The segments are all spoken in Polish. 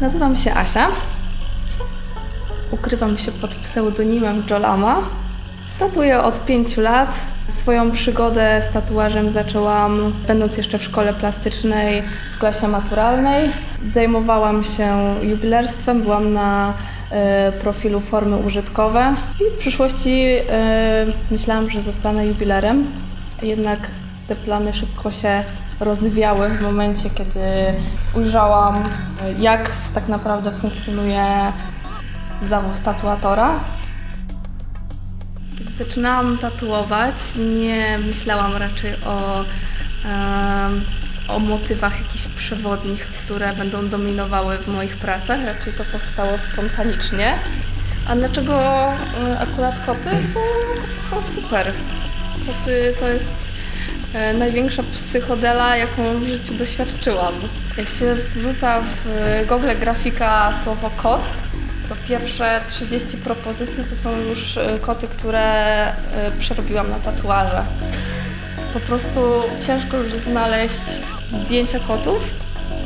Nazywam się Asia. Ukrywam się pod pseudonimem Jolama. Tatuję od 5 lat. Swoją przygodę z tatuażem zaczęłam będąc jeszcze w szkole plastycznej w klasie maturalnej. Zajmowałam się jubilerstwem, byłam na e, profilu formy użytkowe i w przyszłości e, myślałam, że zostanę jubilerem. Jednak te plany szybko się rozwiały w momencie, kiedy ujrzałam, jak tak naprawdę funkcjonuje zawód tatuatora. Kiedy zaczynałam tatuować, nie myślałam raczej o, o motywach jakichś przewodnich, które będą dominowały w moich pracach. Raczej to powstało spontanicznie. A dlaczego akurat koty? Bo koty są super. Koty to jest największa psychodela, jaką w życiu doświadczyłam. Jak się wrzuca w e, Google grafika słowo kot, to pierwsze 30 propozycji to są już e, koty, które e, przerobiłam na tatuaże. Po prostu ciężko już znaleźć zdjęcia kotów,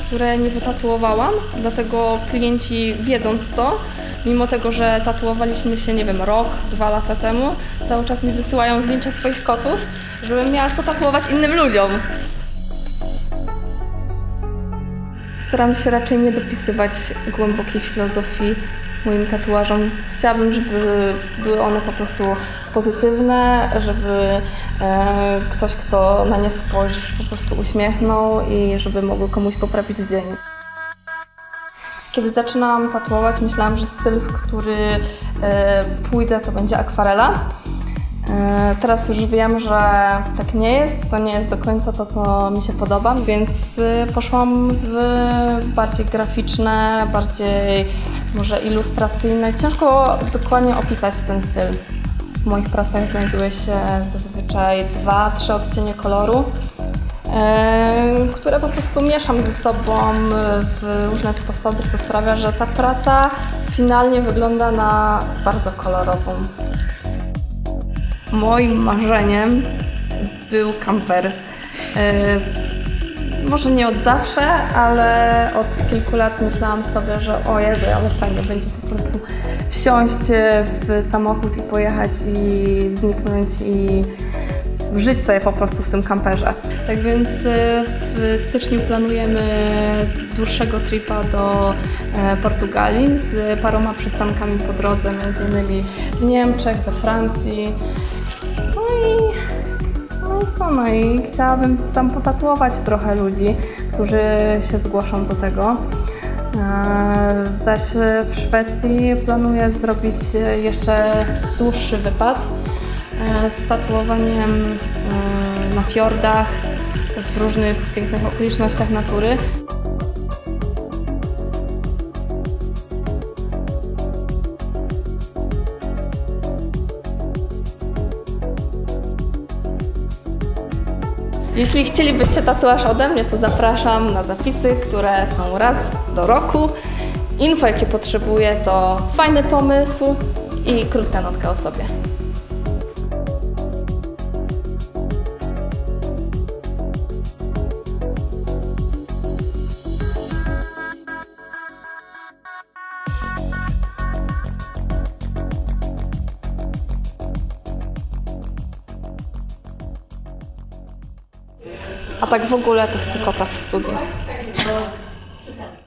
które nie wytatuowałam, dlatego klienci wiedząc to, mimo tego, że tatuowaliśmy się, nie wiem, rok, dwa lata temu, cały czas mi wysyłają zdjęcia swoich kotów, żebym miała co tatuować innym ludziom. Staram się raczej nie dopisywać głębokiej filozofii moim tatuażom. Chciałabym, żeby były one po prostu pozytywne, żeby e, ktoś, kto na nie spojrzy, się po prostu uśmiechnął i żeby mogły komuś poprawić dzień. Kiedy zaczynałam tatuować, myślałam, że styl, w który e, pójdę, to będzie akwarela. E, Teraz już wiem, że tak nie jest, to nie jest do końca to, co mi się podoba, więc e, poszłam w bardziej graficzne, bardziej może ilustracyjne. Ciężko dokładnie opisać ten styl. W moich pracach znajduje się zazwyczaj dwa, trzy odcienie koloru, e, które po prostu mieszam ze sobą w różne sposoby, co sprawia, że ta praca finalnie wygląda na bardzo kolorową. Moim marzeniem był kamper. E, Może nie od zawsze, ale od kilku lat myślałam sobie, że o Jezu, ale fajnie będzie po prostu wsiąść w samochód i pojechać i zniknąć i żyć sobie po prostu w tym kamperze. Tak więc e, w styczniu planujemy dłuższego tripa do e, Portugalii z paroma przystankami po drodze, między innymi w Niemczech, we Francji. No i, chciałabym tam potatuować trochę ludzi, którzy się zgłoszą do tego. E, Zaś w Szwecji planuję zrobić e, jeszcze dłuższy wypad e, z tatuowaniem e, na fiordach, w różnych pięknych okolicznościach natury. Jeśli chcielibyście tatuaż ode mnie, to zapraszam na zapisy, które są raz do roku. Info, jakie potrzebuję, to fajny pomysł i krótka notka o sobie. A tak w ogóle to chcę kota w studiu.